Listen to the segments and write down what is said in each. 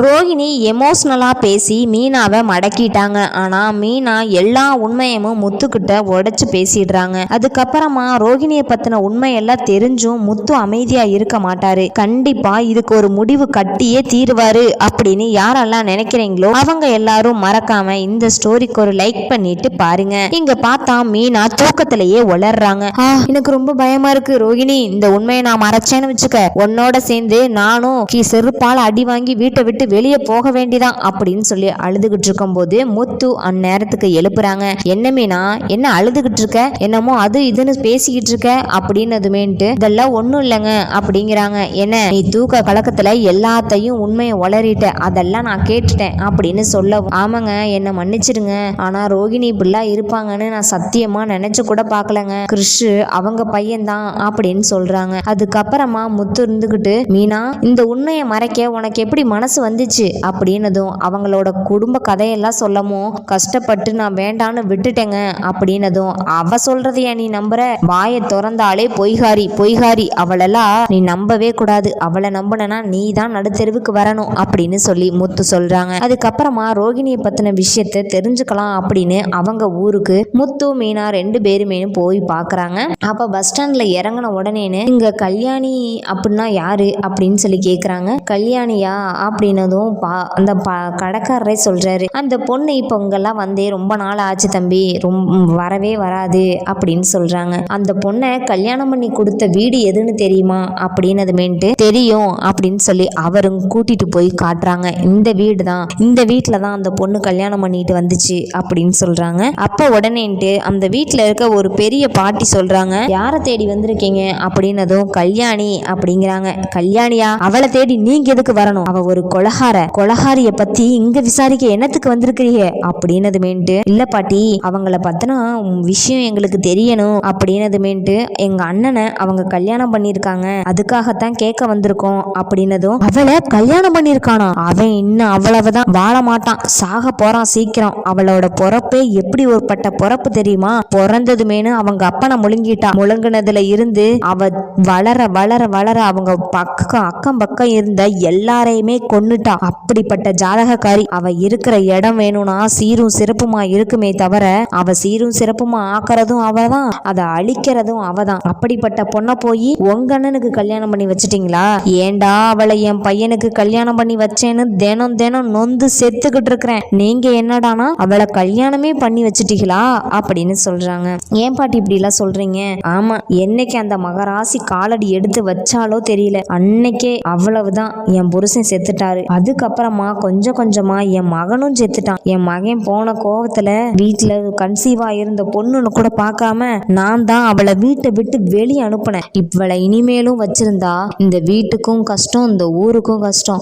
ரோகிணி எமோஷ்னலாக பேசி மீனாவை மடக்கிட்டாங்க. ஆனால் மீனா எல்லா உண்மையமும் முத்துக்கிட்ட உடச்சி பேசிடுறாங்க. அதுக்கப்புறமா ரோஹிணியை பற்றின உண்மையெல்லாம் தெரிஞ்சும் முத்து அமைதியாக இருக்க மாட்டாரு. கண்டிப்பாக இதுக்கு ஒரு முடிவு கட்டியே தீருவாரு அப்படின்னு யாரெல்லாம் நினைக்கிறீங்களோ அவங்க எல்லாரும் மறக்காம இந்த ஸ்டோரிக்கு ஒரு லைக் பண்ணிட்டு பாருங்க. இங்க பார்த்தா மீனா தூக்கத்திலேயே உளர்றாங்க. எனக்கு ரொம்ப பயமா இருக்கு ரோகிணி இந்த உண்மையை நான் மறைச்சேன்னு வச்சுக்க. உன்னோட சேர்ந்து நானும் செருப்பால் அடி வாங்கி வீட்டை விட்டு வெளியே போக வேண்டிதான் அப்படின்னு சொல்லி அழுதுகிட்டு இருக்கும்போது முத்து அந்நேரத்துக்கு எழுப்புறாங்க. என்ன மீனா என்ன அழுதுகிட்டு இருக்க? என்னமோ அது இதுன்னு பேசிக்கிட்டு இருக்க? அப்படின்னதுமேன்ட்டு இதெல்லாம் ஒன்றும் இல்லைங்க அப்படிங்கிறாங்க. என்ன நீ தூக்க கலக்கத்துல எல்லாத்தையும் உண்மையை உளறிட்ட அதெல்லாம் நான் கேட்டுட்டேன் அப்படின்னு சொல்ல ஆமாங்க என்னை மன்னிச்சிடுங்க. ஆனா ரோகிணி இப்படிலாம் இருப்பாங்கன்னு நான் சத்தியமா நினைச்சு கூட பார்க்கலங்க. கிறிஷு அவங்க பையன்தான் அப்படின்னு சொல்றாங்க. அதுக்கப்புறமா முத்து இருந்துகிட்டு மீனா இந்த உண்மையை மறைக்க உனக்கு எப்படி மனசு வந்துச்சு அப்படின்னதும் அவங்களோட குடும்ப கதையெல்லாம் சொல்லவும் கஷ்டப்பட்டு நான் வேண்டான்னு விட்டுட்டேங்க அப்படின்னதும் அவ சொல்றதைய நீ நம்புற? வாயை திறந்தாலே பொய்காரி பொய்காரி. அவளெல்லாம் நீ நம்பவே கூடாது. அவளை நம்பினா நீ தான் நடுத்தெருவுக்கு வரணும் அப்படின்னு சொல்லி முத்து சொல்றாங்க. அதுக்கப்புறமா ரோகிணியை பத்தின விஷயத்த தெரிஞ்சுக்கலாம் அப்படின்னு அவங்க ஊருக்கு முத்து மீனா ரெண்டு பேருமே போய் பாக்குறாங்க. அப்ப பஸ் ஸ்டாண்ட்ல இறங்கின உடனேன்னு இங்க கல்யாணி அப்படின்னா யாரு? அப்படின்னு சொல்லி கேக்குறாங்க. கல்யாணியா? அப்படின்னு அப்படின்னதும் பா அந்த ப கடைக்காரரே சொல்கிறாரு அந்த பொண்ணு இப்போ இங்கெல்லாம் வந்தே ரொம்ப நாள் ஆச்சு தம்பி ரொம்ப வரவே வராது அப்படின்னு சொல்கிறாங்க அந்த பொண்ணை கல்யாணம் பண்ணி கொடுத்த வீடு எதுன்னு தெரியுமா அப்படின்னதுமேன்ட்டு தெரியும் அப்படின்னு சொல்லி அவரும் கூட்டிட்டு போய் காட்டுறாங்க. இந்த வீடு தான் இந்த வீட்டில் தான் அந்த பொண்ணு கல்யாணம் பண்ணிட்டு வந்துச்சு அப்படின்னு சொல்கிறாங்க அப்போ உடனேன்ட்டு அந்த வீட்டில் இருக்க ஒரு பெரிய பாட்டி சொல்கிறாங்க யாரை தேடி வந்திருக்கீங்க? அப்படின்னதும் கல்யாணி அப்படிங்கிறாங்க. கல்யாணியா? அவளை தேடி நீங்க எதுக்கு வரணும்? அவள் ஒரு கொலகார கொலகாரிய பத்தி இங்க விசாரிக்க என்னத்துக்கு வந்திருக்கிறீங்க? அப்படின்னதுமேன்ட்டு இல்ல பாட்டி அவங்கள பத்தின விஷயம் எங்களுக்கு தெரியணும். அப்படின்னதுமேன்ட்டு எங்க அண்ணனை அவங்க கல்யாணம் பண்ணிருக்காங்க அதுக்காகத்தான் கேட்க வந்திருக்கோம். அப்படின்னதும் அவளை கல்யாணம் பண்ணிருக்கானா அவன் இன்னும் அவ்வளவுதான். வாழ மாட்டான். சாக போறான் சீக்கிரம். அவளோட பொறப்பே எப்படி ஒரு பட்ட பொறப்பு தெரியுமா? பிறந்ததுமேனு அவங்க அப்பனை முழுங்கிட்டா. முழுங்கினதுல இருந்து அவ வளர வளர வளர அவங்க பக்கம் அக்கம் பக்கம் இருந்த எல்லாரையுமே கொண்டு கொண்டுட்டா அப்படிப்பட்ட ஜாதகக்காரி அவ இருக்கிற இடம் வேணும்னா சீரும் சிறப்புமா இருக்குமே தவிர அவ சீரும் சிறப்புமா ஆக்குறதும் அவதான் அதை அழிக்கிறதும் அவதான். அப்படிப்பட்ட பொண்ணை போய் உங்க அண்ணனுக்கு கல்யாணம் பண்ணி வச்சிட்டீங்களா? ஏண்டா அவளை என் பையனுக்கு கல்யாணம் பண்ணி வச்சேன்னு தினம் தினம் நொந்து செத்துக்கிட்டு இருக்கிறேன். நீங்க என்னடானா அவளை கல்யாணமே பண்ணி வச்சிட்டீங்களா? அப்படின்னு சொல்றாங்க. ஏன் பாட்டி இப்படி எல்லாம் சொல்றீங்க? ஆமா என்னைக்கு அந்த மகராசி காலடி எடுத்து வச்சாலோ தெரியல. அன்னைக்கே அவ்வளவுதான். என் புருஷன் செத்துட்டாரு. அதுக்கப்புறமா கொஞ்சம் கொஞ்சமா என் மகனும் செத்துட்டான். என் மகன் போன கோவத்துல வீட்டுல கன்சீவா இருந்த பொண்ணுன்னு கூட பார்க்காம நான் தான் அவளை வீட்டை விட்டு வெளியே அனுப்புனேன். இவளை இனிமேலும் வச்சிருந்தா இந்த வீட்டுக்கும் கஷ்டம் இந்த ஊருக்கும் கஷ்டம்.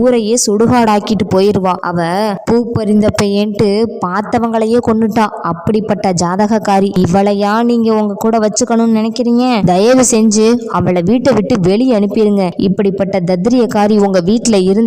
ஊரையே சுடுகாடாக்கிட்டு போயிருவா. அவ பூ பறிந்த பையன்ட்டு பார்த்தவங்களையே கொன்னுட்டா. அப்படிப்பட்ட ஜாதகக்காரி. இவளையா நீங்க உங்க கூட வச்சுக்கணும்னு நினைக்கிறீங்க? தயவு செஞ்சு அவளை வீட்டை விட்டு வெளியே அனுப்பிடுங்க இப்படிப்பட்ட தத்ரியக்காரி உங்க வீட்டுல இருந்து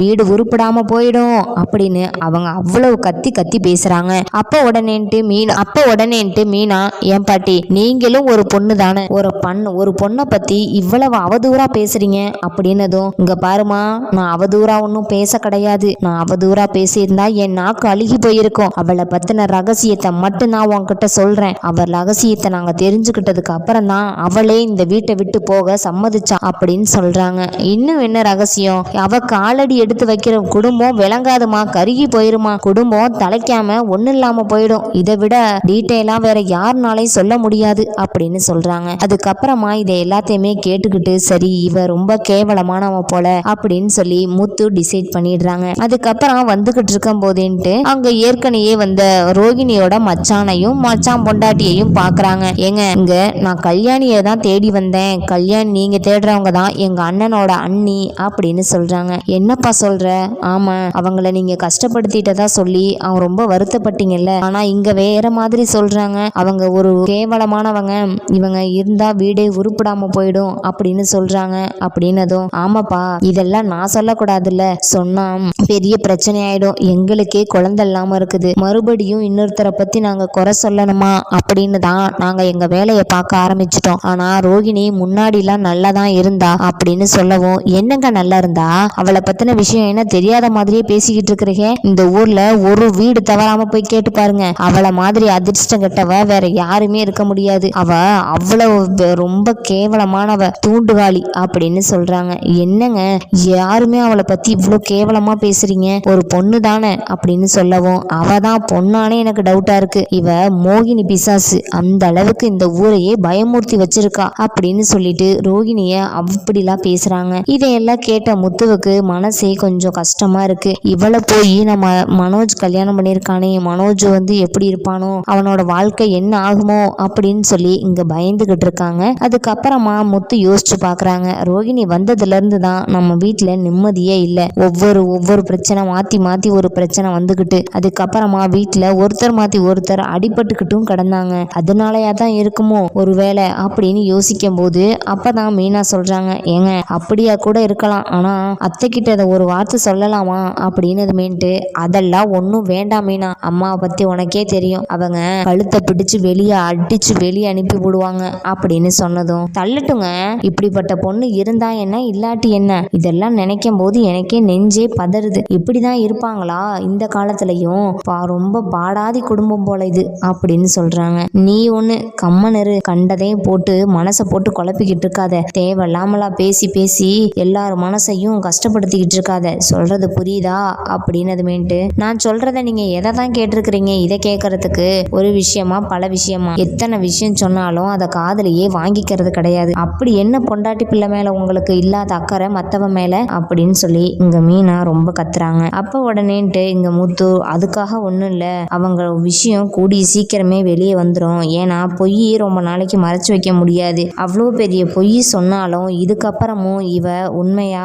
வீடு உருப்படாம போயிடும் அப்படின்னு அவங்க அவ்வளவு கத்தி கத்தி பேசுறாங்க. அப்ப உடனேன்ட்டு மீனா அப்ப உடனேன்ட்டு மீனா என் பாட்டி நீங்களும் ஒரு பொண்ணு தானே? ஒரு பண்ணு ஒரு பொண்ணை பத்தி இவ்வளவு அவதூறா பேசுறீங்க? அப்படின்னதும் இங்க பாருமா நான் அவதூறா ஒன்றும் பேச கிடையாது. நான் அவதூறா பேசியிருந்தா என் நாக்கு அழுகி போயிருக்கும். அவளை பத்தின ரகசியத்தை மட்டும் நான் உன்கிட்ட சொல்றேன். அவள் ரகசியத்தை நாங்க தெரிஞ்சுக்கிட்டதுக்கு அப்புறம் தான் அவளே இந்த வீட்டை விட்டு போக சம்மதிச்சா அப்படின்னு சொல்றாங்க. இன்னும் என்ன ரகசியம்? அவக்கு காலடி எடுத்து வைக்கிற குடும்பம் விளங்காதுமா கருகி போயிருமா? குடும்பம் தலைக்காம ஒன்றும் இல்லாம போயிடும். இதை விட டீட்டெயிலா வேற யாருனாலையும் சொல்ல முடியாது அப்படின்னு சொல்றாங்க. அதுக்கப்புறமா இதை எல்லாத்தையுமே கேட்டுக்கிட்டு சரி இவ ரொம்ப கேவலமானவ போல அப்படின்னு சொல்லி முத்து டிசைட் பண்ணிடுறாங்க. அதுக்கப்புறம் வந்துகிட்டு இருக்கும் போதேன்ட்டு அங்க ஏற்கனவே வந்த ரோகிணியோட மச்சானையும் மச்சான் பொண்டாட்டியையும் பாக்குறாங்க. ஏங்க இங்க நான் கல்யாணியை தான் தேடி வந்தேன். கல்யாணி நீங்க தேடுறவங்க தான் எங்க அண்ணனோட அண்ணி அப்படின்னு சொல்றாங்க. என்னப்பா சொல்ற? ஆமா அவங்கள நீங்க கஷ்டப்படுத்திட்டதா சொல்லி அவங்க ரொம்ப வருத்தப்பட்டீங்கல்ல. ஆனா இங்க வேற மாதிரி சொல்றாங்க. அவங்க ஒரு கேவலமானவங்க. இவங்க இருந்தா வீடே உருப்பிடாமல் போயிடும் அப்படின்னு சொல்றாங்க. அப்படின்னதும் ஆமாப்பா இதெல்லாம் நான் சொல்லக்கூடாதுல்ல. சொன்னா பெரிய பிரச்சனை ஆயிடும் எங்களுக்கே குழந்தை இல்லாம இருக்குது. மறுபடியும் இன்னொருத்தரை பத்தி நாங்க குறை சொல்லணுமா? அப்படின்னு தான் நாங்க எங்க வேலையை பார்க்க ஆரம்பிச்சிட்டோம். ஆனா ரோகிணி முன்னாடிலாம் நல்லா தான் இருந்தா அப்படின்னு சொல்லவும் என்னங்க நல்லா இருந்தா? அவளை அவளை பத்தின விஷயம் என்ன தெரியாத மாதிரியே பேசிக்கிட்டு இருக்கிறீங்க? இந்த ஊர்ல ஒரு வீடு தவறாம போய் கேட்டு பாருங்க. அவளை மாதிரி அதிர்ஷ்டம் கெட்டவ வேற யாருமே இருக்க முடியாது. அவ அவ்வளவு ரொம்ப கேவலமானவ தூண்டுகாலி அப்படின்னு சொல்றாங்க. என்னங்க? யாருமே அவளை பத்தி இவ்வளோ கேவலமா பேசுறீங்க? ஒரு பொண்ணு தானே அப்படின்னு சொல்லவும் அவ தான் பொண்ணானே எனக்கு டவுட்டா இருக்கு. இவ மோகினி பிசாசு. அந்த அளவுக்கு இந்த ஊரையே பயமூர்த்தி வச்சிருக்கா அப்படின்னு சொல்லிட்டு ரோகிணிய அப்படிலாம் பேசுறாங்க. இதையெல்லாம் கேட்ட முத்துவுக்கு மனசே கொஞ்சம் கஷ்டமா இருக்கு. இவளை போய் நம்ம மனோஜ் கல்யாணம் பண்ணியிருக்கானே மனோஜ் வந்து எப்படி இருப்பானோ அவனோட வாழ்க்கை என்ன ஆகுமோ அப்படின்னு சொல்லி இங்க பயந்துகிட்டு இருக்காங்க. அதுக்கப்புறமா முத்து யோசிச்சு பாக்குறாங்க. ரோகிணி வந்ததுல இருந்து தான் நம்ம வீட்டுல நிம்மதியே இல்லை. ஒவ்வொரு ஒவ்வொரு பிரச்சனை மாத்தி மாத்தி ஒரு பிரச்சனை வந்துகிட்டு அதுக்கப்புறமா வீட்டுல ஒருத்தர் மாத்தி ஒருத்தர் அடிபட்டுக்கிட்டும் கிடந்தாங்க. அதனாலயா தான் இருக்குமோ? ஒருவேளை அப்படின்னு யோசிக்கும் போது அப்பதான் மீனா சொல்றாங்க ஏங்க அப்படியா கூட இருக்கலாம். ஆனா அத்தை அத்தைக்கிட்ட அதை ஒரு வார்த்தை சொல்லலாமா அப்படின்னு மீன்ட்டு அதெல்லாம் ஒன்றும் வேண்டாம் மீனா. அம்மாவை பற்றி உனக்கே தெரியும். அவங்க கழுத்தை பிடிச்சு வெளியே அடிச்சு வெளியே அனுப்பி விடுவாங்க அப்படின்னு சொன்னதும் தள்ளட்டுங்க. இப்படிப்பட்ட பொண்ணு இருந்தா என்ன இல்லாட்டி என்ன? இதெல்லாம் நினைக்கும் போது எனக்கே நெஞ்சே பதறுது. இப்படிதான் இருப்பாங்களா? இந்த காலத்துலயும் பா ரொம்ப பாடாதி குடும்பம் போல இது அப்படின்னு சொல்றாங்க. நீ ஒண்ணு கம்மனரு கண்டதையும் போட்டு மனசை போட்டு குழப்பிக்கிட்டு இருக்காத. தேவையில்லாமலா பேசி பேசி எல்லார் மனசையும் கஷ்டப்படுத்திக்கிட்டு இருக்காத சொல்றது புரியுதா? அப்படின்னு அதுமேன்ட்டு நான் சொல்றத நீங்க எதை தான் கேட்டிருக்கிறீங்க? இதை கேட்கறதுக்கு ஒரு விஷயமா பல விஷயமா? எத்தனை விஷயம் சொன்னாலும் அதை காதலையே வாங்கிக்கிறது கிடையாது. அப்படி என்ன பொண்டாட்டி பிள்ளை மேல உங்களுக்கு இல்லாத அக்கறை மத்தவ மேல? அப்படின்னு சொல்லி இங்க மீனா ரொம்ப கத்துறாங்க. அப்ப உடனேன்ட்டு இங்க முத்து அதுக்காக ஒண்ணும் இல்ல. அவங்க விஷயம் கூடி சீக்கிரமே வெளியே வந்துடும் ஏன்னா பொய் ரொம்ப நாளைக்கு மறைச்சு வைக்க முடியாது. அவ்வளோ பெரிய பொய் சொன்னாலும் இதுக்கப்புறமும் இவ உண்மையா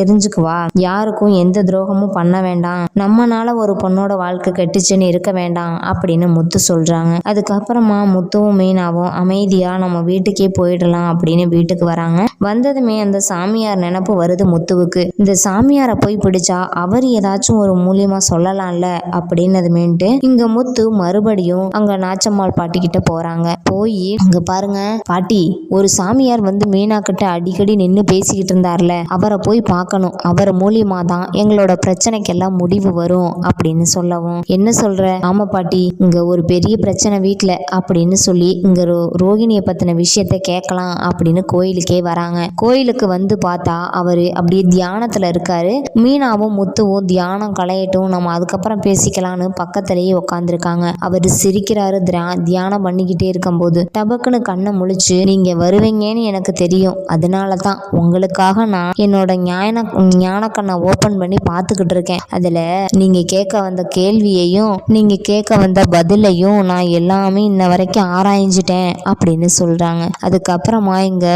தெரிஞ்சுக்குவா. யாருக்கும் எந்த துரோகமும் பண்ண வேண்டாம். நம்மனால ஒரு பொண்ணோட வாழ்க்கை கெட்டுச்சுன்னு இருக்க வேண்டாம் அப்படின்னு முத்து சொல்றாங்க. அதுக்கப்புறமா முத்துவும் மீனாவும் அமைதியா நம்ம வீட்டுக்கே போயிடலாம் அப்படின்னு வீட்டுக்கு வராங்க. வந்ததுமே அந்த சாமியார் நினப்பு வருது முத்துவுக்கு. இந்த சாமியாரை போய் பிடிச்சா அவர் ஏதாச்சும் ஒரு மூலியமா சொல்லலாம்ல அப்படின்னதுமேன்ட்டு இங்க முத்து மறுபடியும் அங்க நாச்சம்மாள் பாட்டி கிட்ட போறாங்க. போய் அங்க பாருங்க பாட்டி ஒரு சாமியார் வந்து மீனா கிட்ட அடிக்கடி நின்று பேசிக்கிட்டு இருந்தார்ல. அவரை போய் பார்க்கணும். அவர் மூலியமா தான் எங்களோட பிரச்சனைக்கெல்லாம் முடிவு வரும் அப்படின்னு சொல்லவும். என்ன சொல்ற? ஆமா பாட்டி இங்க ஒரு பெரிய பிரச்சனை வீட்டில் அப்படின்னு சொல்லி இங்க ரோ ரோகிணியை பத்தின விஷயத்த கேட்கலாம் அப்படின்னு கோயிலுக்கே வராங்க. கோயிலுக்கு வந்து பார்த்தா அவரு அப்படியே தியானத்துல இருக்காரு. மீனாவும் முத்துவும் தியானம் களையட்டும் நம்ம அதுக்கப்புறம் பேசிக்கலாம்னு பக்கத்திலேயே உட்காந்துருக்காங்க அவர் சிரிக்கிறாரு திரா- தியானம் பண்ணிக்கிட்டே இருக்கும்போது டபக்குன்னு கண்ணை முழிச்சு நீங்க வருவீங்கன்னு எனக்கு தெரியும். அதனால தான் உங்களுக்காக நான் என்னோட ஞான ஞானக்கண்ணை ஓப்பன் பண்ணி பார்த்துக்கிட்டு இருக்கேன். அதில் நீங்கள் கேட்க வந்த கேள்வியையும் நீங்கள் கேட்க வந்த பதிலையும் நான் எல்லாமே இன்ன வரைக்கும் ஆராய்ஞ்சிட்டேன் அப்படின்னு சொல்கிறாங்க அதுக்கப்புறமா இங்கே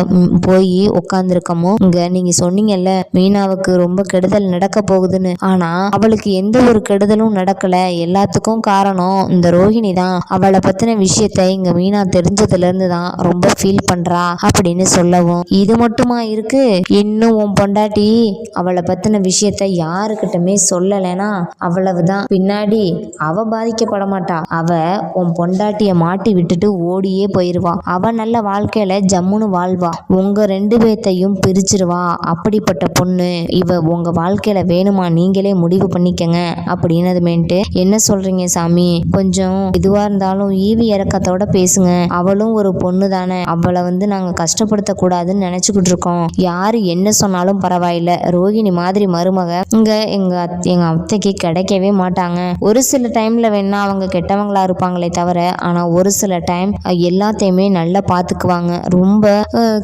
போய் உட்காந்துருக்கமோ இங்கே நீங்கள் சொன்னீங்கல்ல மீனாவுக்கு ரொம்ப கெடுதல் நடக்க போகுதுன்னு. ஆனால் அவளுக்கு எந்த ஒரு கெடுதலும் நடக்கல. எல்லாத்துக்கும் காரணம் இந்த ரோஹிணி தான். அவளை பற்றின விஷயத்தை இங்கே மீனா தெரிஞ்சதுலேருந்து தான் ரொம்ப ஃபீல் பண்ணுறா அப்படின்னு சொல்லவும். இது மட்டுமா இருக்கு? இன்னும் உன் பொண்டாட்டி அவளை பத்தின விஷயத்த யாருக்கிட்டமே சொல்லலைன்னா அவ்வளவுதான். பின்னாடி அவ பாதிக்கப்பட மாட்டா அவ உன் பொண்டாட்டிய மாட்டி விட்டுட்டு ஓடியே போயிருவா. அவ நல்ல வாழ்க்கையில ஜம்முன்னு வாழ்வா. உங்க ரெண்டு பேர்த்தையும் பிரிச்சிருவா. அப்படிப்பட்ட பொண்ணு இவ உங்க வாழ்க்கையில வேணுமா? நீங்களே முடிவு பண்ணிக்கங்க அப்படின்னதுமேன்ட்டு என்ன சொல்றீங்க சாமி? கொஞ்சம் இதுவா இருந்தாலும் ஈவி இறக்கத்தோட பேசுங்க. அவளும் ஒரு பொண்ணு தானே. அவளை வந்து நாங்க கஷ்டப்படுத்த கூடாதுன்னு நினைச்சுக்கிட்டு இருக்கோம். யாரு என்ன சொன்னாலும் பரவாயில்ல. ரோகிணி மாதிரி மருமக இங்க எங்க அத்- எங்க அத்தைக்கு கிடைக்கவே மாட்டாங்க. ஒரு சில டைம்ல வேணா அவங்க கெட்டவங்களா இருப்பாங்களே தவிர ஆனா ஒரு சில டைம் எல்லாத்தையுமே நல்லா பாத்துக்குவாங்க. ரொம்ப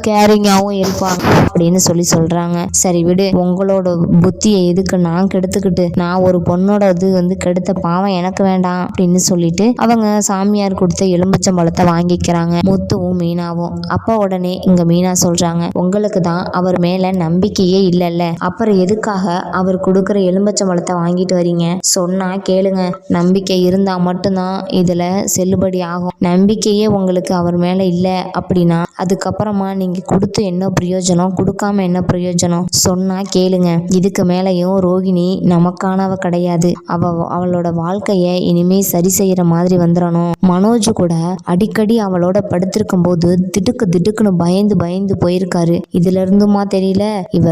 கேரிங்காகவும் இருப்பாங்க அப்படின்னு சொல்லி சொல்றாங்க. சரி விடு உங்களோட புத்தியை எதுக்கு நான் கெடுத்துக்கிட்டு நான் ஒரு பொண்ணோட இது வந்து கெடுத்த பாவம் எனக்கு வேண்டாம் அப்படின்னு சொல்லிட்டு அவங்க சாமியார் கொடுத்த எலும்பச்சம்பழத்தை வாங்கிக்கிறாங்க முத்துவும் மீனாவும். அப்ப உடனே இங்க மீனா சொல்றாங்க உங்களுக்கு தான் அவர் மேல நம்பிக்கையே இல்லைல்ல. அப்புறம் எதுக்காக அவர் கொடுக்குற எலும்பச்சம்பழத்தை வாங்கிட்டு வரீங்க? சொன்னா கேளுங்க நம்பிக்கை இருந்தா மட்டும்தான் இதுல செல்லுபடி ஆகும். நம்பிக்கையே உங்களுக்கு அவர் மேல இல்ல அப்படின்னா அதுக்கப்புறமா நீங்க கொடுத்து என்ன பிரயோஜனம்? கொடுக்காம என்ன பிரயோஜனம்? சொன்னா கேளுங்க இதுக்கு மேலையும் ரோகிணி நமக்கானவ கிடையாது. அவ அவளோட வாழ்க்கைய இனிமே சரி செய்யற மாதிரி வந்துடணும் மனோஜ் கூட அடிக்கடி அவளோட படுத்திருக்கும் போது திடுக்கு திடுக்குன்னு பயந்து பயந்து போயிருக்காரு. இதுல இருந்துமா தெரியல? இவ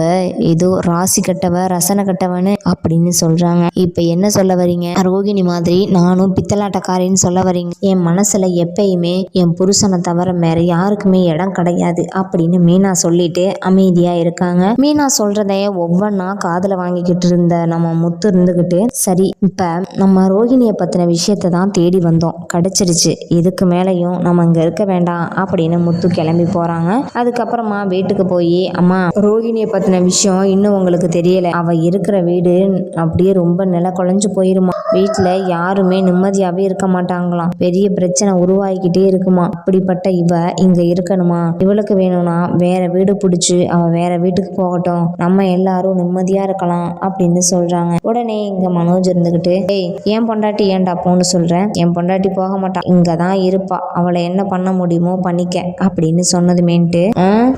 ஏதோ ராசி கட்டவ ரசனை கட்டவன்னு அப்படின்னு சொல்றாங்க. இப்ப என்ன சொல்ல வரீங்க? ரோகிணி மாதிரி நானும் பித்தலாட்டக்காரின்னு சொல்ல வரீங்க. என் மனசுல எப்பயுமே என் புருஷனை தவிர வேற யாருக்குமே இடம் கிடையாது அப்படின்னு மீனா சொல்லிட்டு அமைதியா இருக்காங்க. மீனா சொல்றதைய ஒவ்வொன்றா காதுல வாங்கிக்கிட்டு இருந்த நம்ம முத்து இருந்துகிட்டு சரி இப்ப நம்ம ரோகிணியை பத்தின விஷயத்தை தான் தேடி வந்தோம். கிடைச்சிருச்சு. இதுக்கு மேலேயும் நம்ம இங்கே இருக்க வேண்டாம் அப்படின்னு முத்து கிளம்பி போறாங்க. அதுக்கப்புறமா வீட்டுக்கு போய் அம்மா ரோகிணியை பத்தின விஷயம் இன்னும் உங்களுக்கு தெரியல. அவ இருக்கிற வீடு அப்படியே ரொம்ப நில குழஞ்சு போயிருமா? வீட்டுல யாருமே நிம்மதியாவே இருக்க மாட்டாங்களாம். பெரிய பிரச்சனை உருவாகிக்கிட்டே இருக்குமா? அப்படிப்பட்ட இவ இங்க இருக்கணுமா? இவளுக்கு வேணும்னா வேற வீடு பிடிச்சு அவ வேற வீட்டுக்கு போகட்டும். நம்ம எல்லாரும் நிம்மதியா இருக்கலாம் அப்படின்னு சொல்றாங்க. உடனே இங்க மனோஜ் இருந்துகிட்டு ஏய் என் பொண்டாட்டி ஏன்டா போன்னு சொல்றேன் என் பொண்டாட்டி போக மாட்டா. இங்கே தான் இருப்பா. அவளை என்ன பண்ண முடியுமோ பண்ணிக்க. அப்படின்னு சொன்னதுமேன்ட்டு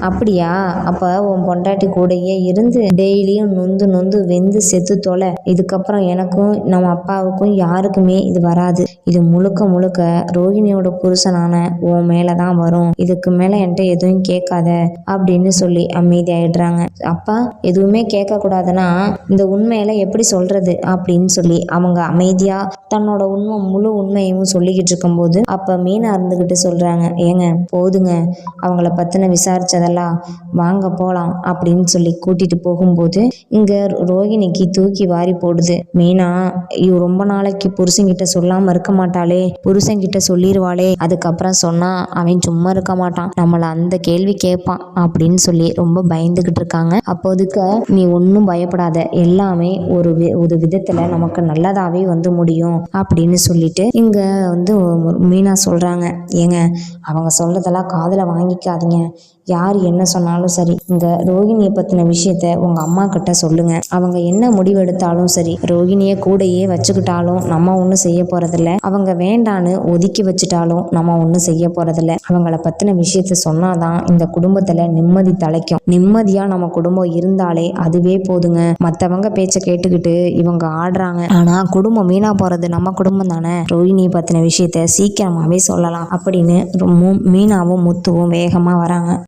அப்படியா? அப்ப உன் பொண்டாட்டி கூடயே இருந்து டெய்லியும் நொந்து நொந்து வெந்து செத்து தொலை. இதுக்கப்புறம் எனக்கும் நம்ம அப்பாவுக்கும் யாருக்குமே இது வராது. இது முழுக்க முழுக்க ரோஹிணியோட புருஷனான உன் மேலே தான் வரும். இதுக்கு மேல என்கிட்ட எதுவும் கேட்காத அப்படின்னு சொல்லி அமைதியாயிடுறாங்க. அப்பா எதுவுமே கேட்க கூடாதுன்னா இந்த உண்மையில எப்படி சொல்றது? அப்படின்னு சொல்லி அவங்க அமைதியா தன்னோட உண்மை முழு உண்மையும் சொல்லிக்கிட்டு இருக்கும்போது அப்ப மீனா இருந்துகிட்டு சொல்றாங்க ஏங்க போதுங்க. அவங்கள பத்தின விசாரிச்சதெல்லாம் வாங்க போலாம் அப்படின்னு சொல்லி கூட்டிட்டு போகும்போது இங்க ரோகிணிக்கு தூக்கி வாரி போடுது. மீனா இவ ரொம்ப நாளைக்கு புருஷன்கிட்ட சொல்லாம இருக்க மாட்டாளே புருஷன்கிட்ட சொல்லிடுவாளே அதுக்கப்புறம் சொன்னா அவன் சும்மா இருக்க மாட்டான். நம்மள அந்த கேள்வி கேட்பான் அப்படின்னு சொல்லி ரொம்ப பயந்துகிட்டு இருக்காங்க. அப்போதுக்கு நீ ஒன்றும் பயப்படாத. எல்லாமே ஒரு வி- ஒரு விதத்துல நமக்கு நல்லதாவே வந்து முடியும் அப்படின்னு சொல்லிட்டு இங்க வந்து மீனா சொல்றாங்க. ஏங்க அவங்க சொல்றதெல்லாம் காதில் வாங்கிக்காதீங்க. யார் என்ன சொன்னாலும் சரி. இந்த ரோகிணியை பத்தின விஷயத்த உங்க அம்மா கிட்ட சொல்லுங்க. அவங்க என்ன முடிவெடுத்தாலும் சரி ரோகிணியை கூடயே வச்சுக்கிட்டாலும் நம்ம ஒன்றும் செய்ய போறதில்ல. அவங்க வேண்டான்னு ஒதுக்கி வச்சுட்டாலும் நம்ம ஒன்றும் செய்ய போறதில்ல. அவங்கள பத்தின விஷயத்த சொன்னாதான் இந்த குடும்பத்துல நிம்மதி தலைக்கும். நிம்மதியா நம்ம குடும்பம் இருந்தாலே அதுவே போதுங்க. மத்தவங்க பேச்ச கேட்டுக்கிட்டு இவங்க ஆடுறாங்க. ஆனா குடும்பம் வீணா போறது நம்ம குடும்பம் தானே? ரோஹிணியை பத்தின விஷயத்த சீக்கிரமாவே சொல்லலாம் அப்படின்னு ரொம்ப மீனாவும் முத்துவும் வேகமா வராங்க.